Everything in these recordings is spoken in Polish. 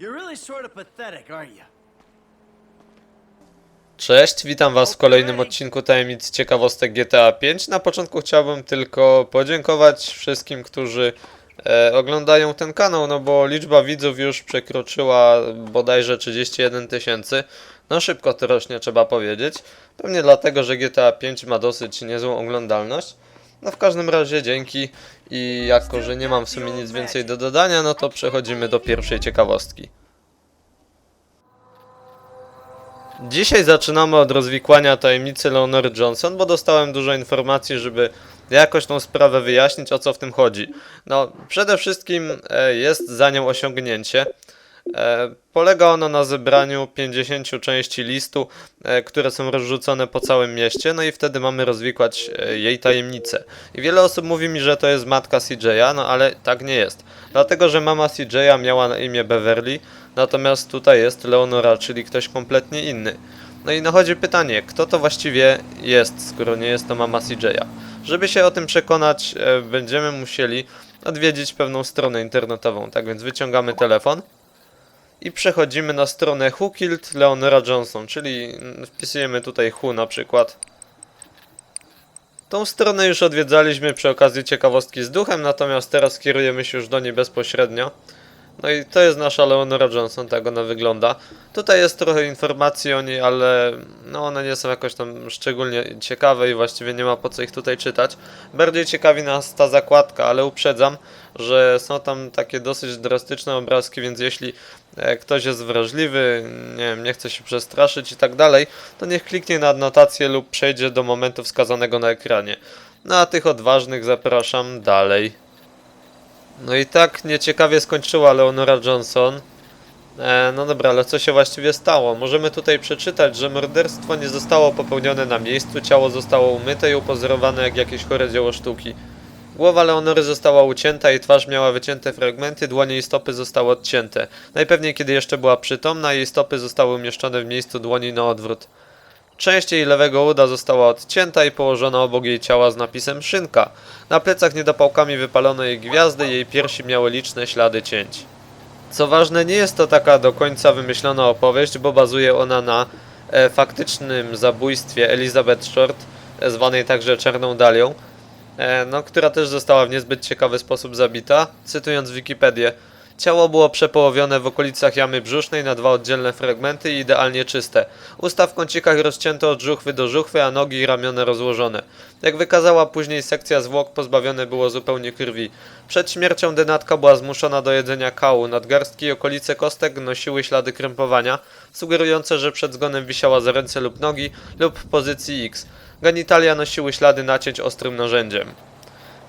You're really sort of pathetic, aren't you? Cześć, witam was w kolejnym odcinku Tajemnic Ciekawostek GTA 5. Na początku chciałbym tylko podziękować wszystkim, którzy e, oglądają ten kanał, no bo liczba widzów już przekroczyła bodajże 31 tysięcy. No szybko to rośnie, trzeba powiedzieć. Pewnie dlatego, że GTA 5 ma dosyć niezłą oglądalność. No w każdym razie dzięki i jako, że nie mam w sumie nic więcej do dodania, no to przechodzimy do pierwszej ciekawostki. Dzisiaj zaczynamy od rozwikłania tajemnicy Leonory Johnson, bo dostałem dużo informacji, żeby jakoś tą sprawę wyjaśnić, o co w tym chodzi. No, przede wszystkim e, jest za nią osiągnięcie. E, polega ono na zebraniu 50 części listu, e, które są rozrzucone po całym mieście, no i wtedy mamy rozwikłać e, jej tajemnicę. I wiele osób mówi mi, że to jest matka CJ'a, no ale tak nie jest. Dlatego, że mama CJ'a miała na imię Beverly, natomiast tutaj jest Leonora, czyli ktoś kompletnie inny. No i nachodzi pytanie, kto to właściwie jest, skoro nie jest to mama CJ'a? Żeby się o tym przekonać, będziemy musieli odwiedzić pewną stronę internetową. Tak więc wyciągamy telefon i przechodzimy na stronę Who Killed Leonora Johnson, czyli wpisujemy tutaj Who na przykład. Tą stronę już odwiedzaliśmy przy okazji ciekawostki z duchem, natomiast teraz kierujemy się już do niej bezpośrednio. No i to jest nasza Leonora Johnson, tak ona wygląda. Tutaj jest trochę informacji o niej, ale no one nie są jakoś tam szczególnie ciekawe i właściwie nie ma po co ich tutaj czytać. Bardziej ciekawi nas ta zakładka, ale uprzedzam, że są tam takie dosyć drastyczne obrazki, więc jeśli e, ktoś jest wrażliwy, nie wiem, nie chce się przestraszyć i tak dalej, to niech kliknie na adnotację lub przejdzie do momentu wskazanego na ekranie. No a tych odważnych zapraszam dalej. No i tak nieciekawie skończyła Leonora Johnson. E, no dobra, ale co się właściwie stało? Możemy tutaj przeczytać, że morderstwo nie zostało popełnione na miejscu, ciało zostało umyte i upozorowane jak jakieś chore dzieło sztuki. Głowa Leonory została ucięta i twarz miała wycięte fragmenty, dłonie i stopy zostały odcięte. Najpewniej kiedy jeszcze była przytomna, jej stopy zostały umieszczone w miejscu dłoni na odwrót. Część jej lewego uda została odcięta i położona obok jej ciała z napisem szynka. Na plecach niedopałkami wypalono jej gwiazdy, jej piersi miały liczne ślady cięć. Co ważne, nie jest to taka do końca wymyślona opowieść, bo bazuje ona na e, faktycznym zabójstwie Elizabeth Short, e, zwanej także Czarną Dalią, e, no, która też została w niezbyt ciekawy sposób zabita. Cytując Wikipedię, ciało było przepołowione w okolicach jamy brzusznej na dwa oddzielne fragmenty i idealnie czyste. Usta w kącikach rozcięte od żuchwy do żuchwy, a nogi i ramiona rozłożone. Jak wykazała później sekcja zwłok, pozbawione było zupełnie krwi. Przed śmiercią denatka była zmuszona do jedzenia kału. Nadgarstki i okolice kostek nosiły ślady krępowania, sugerujące, że przed zgonem wisiała za ręce lub nogi lub w pozycji X. Genitalia nosiły ślady nacięć ostrym narzędziem.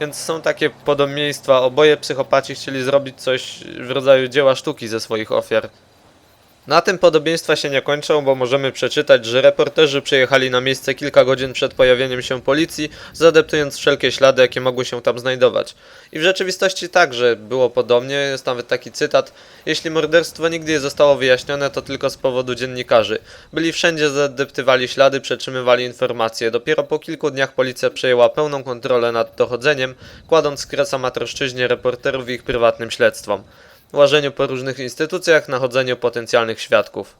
Więc są takie podobieństwa. Oboje psychopaci chcieli zrobić coś w rodzaju dzieła sztuki ze swoich ofiar. Na tym podobieństwa się nie kończą, bo możemy przeczytać, że reporterzy przyjechali na miejsce kilka godzin przed pojawieniem się policji, zadeptując wszelkie ślady, jakie mogły się tam znajdować. I w rzeczywistości także było podobnie, jest nawet taki cytat: Jeśli morderstwo nigdy nie zostało wyjaśnione, to tylko z powodu dziennikarzy. Byli wszędzie, zadeptywali ślady, przetrzymywali informacje. Dopiero po kilku dniach policja przejęła pełną kontrolę nad dochodzeniem, kładąc kresa matroszczyźnie reporterów i ich prywatnym śledztwom łażeniu po różnych instytucjach, nachodzeniu potencjalnych świadków.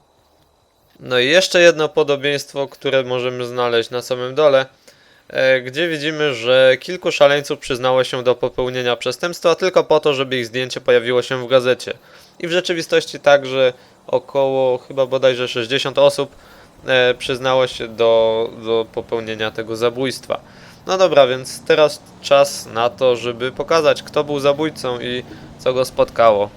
No i jeszcze jedno podobieństwo, które możemy znaleźć na samym dole, e, gdzie widzimy, że kilku szaleńców przyznało się do popełnienia przestępstwa tylko po to, żeby ich zdjęcie pojawiło się w gazecie. I w rzeczywistości także około chyba bodajże 60 osób e, przyznało się do, do popełnienia tego zabójstwa. No dobra, więc teraz czas na to, żeby pokazać, kto był zabójcą i co go spotkało.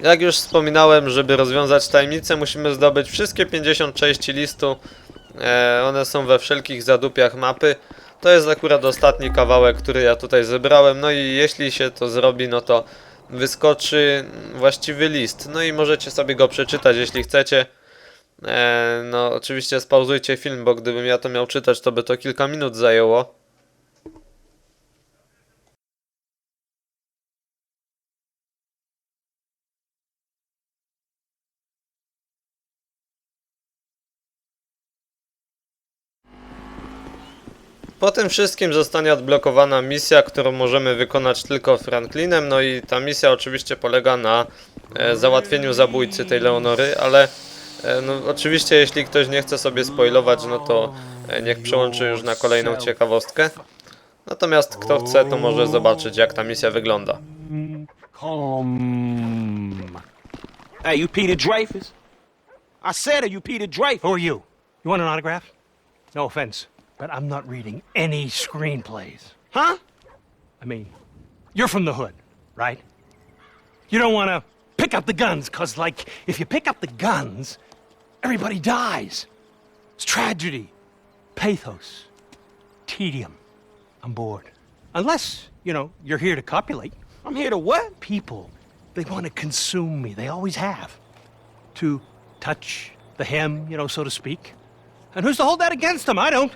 Jak już wspominałem, żeby rozwiązać tajemnicę, musimy zdobyć wszystkie 50 części listu. E, one są we wszelkich zadupiach mapy. To jest akurat ostatni kawałek, który ja tutaj zebrałem. No i jeśli się to zrobi, no to wyskoczy właściwy list. No i możecie sobie go przeczytać, jeśli chcecie. E, no, oczywiście spauzujcie film, bo gdybym ja to miał czytać, to by to kilka minut zajęło. Po tym wszystkim zostanie odblokowana misja, którą możemy wykonać tylko Franklinem, no i ta misja oczywiście polega na e, załatwieniu zabójcy tej Leonory, ale e, no, oczywiście jeśli ktoś nie chce sobie spoilować, no to e, niech przełączy już na kolejną ciekawostkę. Natomiast kto chce, to może zobaczyć jak ta misja wygląda. Hey, you Peter Dreyfus? I said it, you Peter Dreyfus. Who are you? You want an autograph? No offense, but I'm not reading any screenplays. Huh? I mean, you're from the hood, right? You don't want to pick up the guns, because, like, if you pick up the guns, everybody dies. It's tragedy, pathos, tedium. I'm bored. Unless, you know, you're here to copulate. I'm here to what? People, they want to consume me. They always have. To touch the hem, you know, so to speak. And who's to hold that against them? I don't.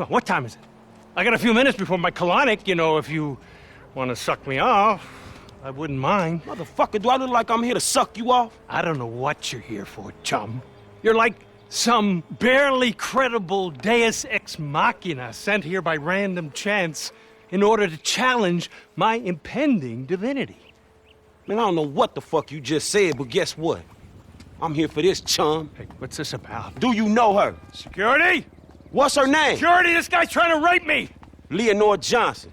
Well, what time is it? I got a few minutes before my colonic, you know, if you want to suck me off, I wouldn't mind. Motherfucker, do I look like I'm here to suck you off? I don't know what you're here for, chum. You're like some barely credible deus ex machina sent here by random chance in order to challenge my impending divinity. Man, I don't know what the fuck you just said, but guess what? I'm here for this, chum. Hey, what's this about? Do you know her? Security? What's her name? Security, this guy's trying to rape me! Leonore Johnson.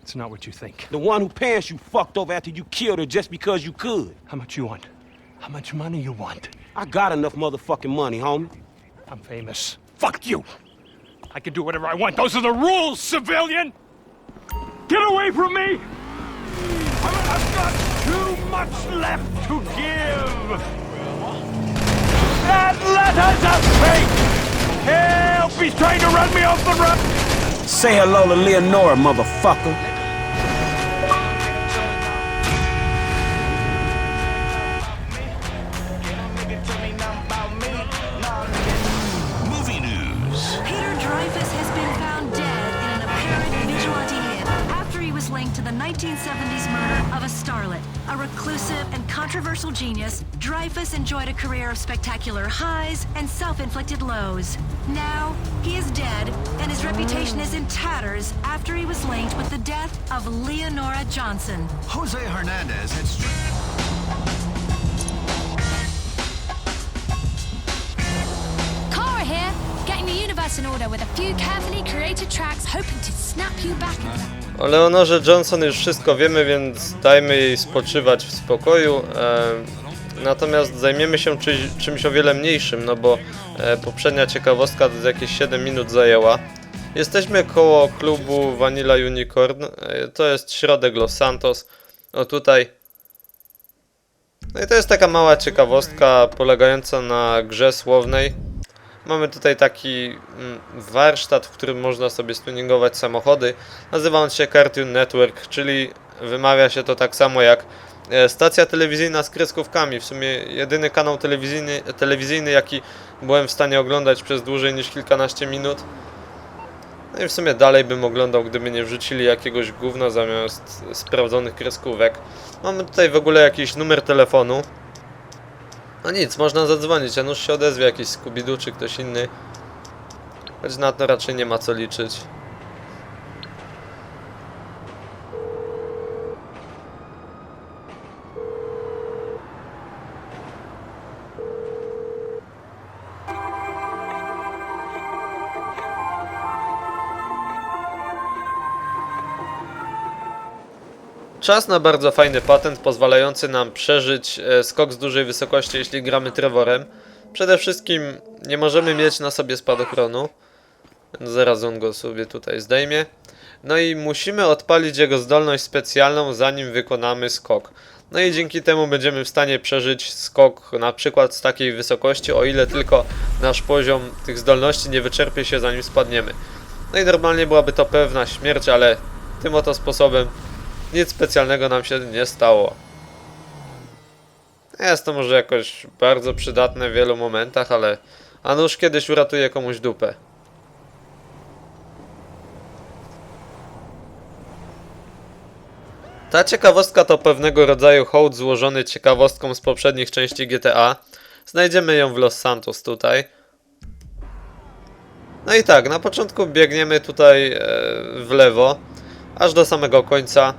It's not what you think. The one who pants you fucked over after you killed her just because you could. How much you want? How much money you want? I got enough motherfucking money, homie. I'm famous. Fuck you! I can do whatever I want. Those are the rules, civilian! Get away from me! I- I've got too much left to give! That letter's a fake! Help! He's trying to run me off the road! Say hello to Leonora, motherfucker. Genius, Dreyfus enjoyed a career of spectacular highs and self-inflicted lows. Now, he is dead, and his reputation is in tatters after he was linked with the death of Leonora Johnson. Jose Hernandez had str- Cara here, getting the universe in order with a few carefully created tracks hoping to snap you back into that. O Leonorze Johnson już wszystko wiemy, więc dajmy jej spoczywać w spokoju. E, natomiast zajmiemy się czyś, czymś o wiele mniejszym, no bo e, poprzednia ciekawostka to jakieś 7 minut zajęła. Jesteśmy koło klubu Vanilla Unicorn. E, to jest środek Los Santos. O tutaj. No i to jest taka mała ciekawostka polegająca na grze słownej. Mamy tutaj taki mm, warsztat, w którym można sobie tuningować samochody. Nazywa on się Cartoon Network, czyli wymawia się to tak samo jak stacja telewizyjna z kreskówkami. W sumie jedyny kanał telewizyjny, telewizyjny jaki byłem w stanie oglądać przez dłużej niż kilkanaście minut. No i w sumie dalej bym oglądał, gdyby nie wrzucili jakiegoś gówna zamiast sprawdzonych kreskówek. Mamy tutaj w ogóle jakiś numer telefonu. No nic, można zadzwonić, a nuż się odezwie jakiś Scooby-Doo czy ktoś inny. Choć na to raczej nie ma co liczyć. Czas na bardzo fajny patent pozwalający nam przeżyć e, skok z dużej wysokości, jeśli gramy Trevorem. Przede wszystkim nie możemy mieć na sobie spadochronu. Zaraz on go sobie tutaj zdejmie. No i musimy odpalić jego zdolność specjalną, zanim wykonamy skok. No i dzięki temu będziemy w stanie przeżyć skok na przykład z takiej wysokości, o ile tylko nasz poziom tych zdolności nie wyczerpie się zanim spadniemy. No i normalnie byłaby to pewna śmierć, ale tym oto sposobem nic specjalnego nam się nie stało. Jest to może jakoś bardzo przydatne w wielu momentach, ale a nuż kiedyś uratuje komuś dupę. Ta ciekawostka to pewnego rodzaju hołd złożony ciekawostką z poprzednich części GTA. Znajdziemy ją w Los Santos tutaj. No i tak, na początku biegniemy tutaj e, w lewo, aż do samego końca.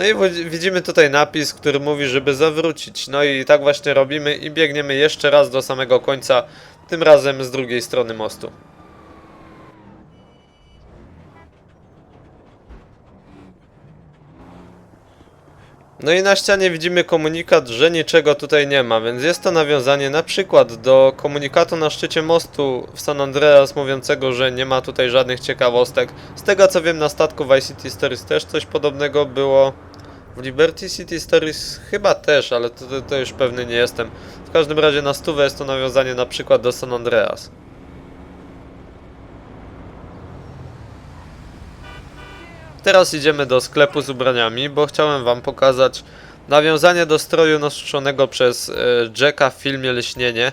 No i widzimy tutaj napis, który mówi, żeby zawrócić. No i tak właśnie robimy i biegniemy jeszcze raz do samego końca, tym razem z drugiej strony mostu. No i na ścianie widzimy komunikat, że niczego tutaj nie ma, więc jest to nawiązanie na przykład do komunikatu na szczycie mostu w San Andreas mówiącego, że nie ma tutaj żadnych ciekawostek. Z tego co wiem na statku Vice City Stories też coś podobnego było. W Liberty City Stories chyba też, ale to, to, już pewny nie jestem. W każdym razie na stówę jest to nawiązanie na przykład do San Andreas. Teraz idziemy do sklepu z ubraniami, bo chciałem wam pokazać nawiązanie do stroju noszonego przez e, Jacka w filmie Leśnienie.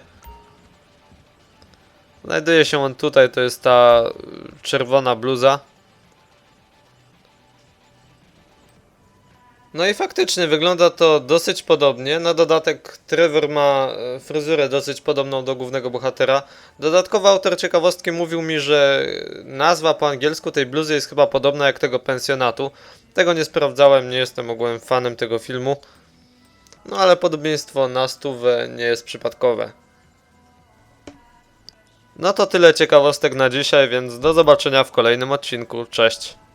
Znajduje się on tutaj, to jest ta czerwona bluza. No i faktycznie wygląda to dosyć podobnie. Na dodatek Trevor ma e, fryzurę dosyć podobną do głównego bohatera. Dodatkowo autor ciekawostki mówił mi, że nazwa po angielsku tej bluzy jest chyba podobna jak tego pensjonatu. Tego nie sprawdzałem, nie jestem ogółem fanem tego filmu. No ale podobieństwo na stówę nie jest przypadkowe. No to tyle ciekawostek na dzisiaj, więc do zobaczenia w kolejnym odcinku. Cześć!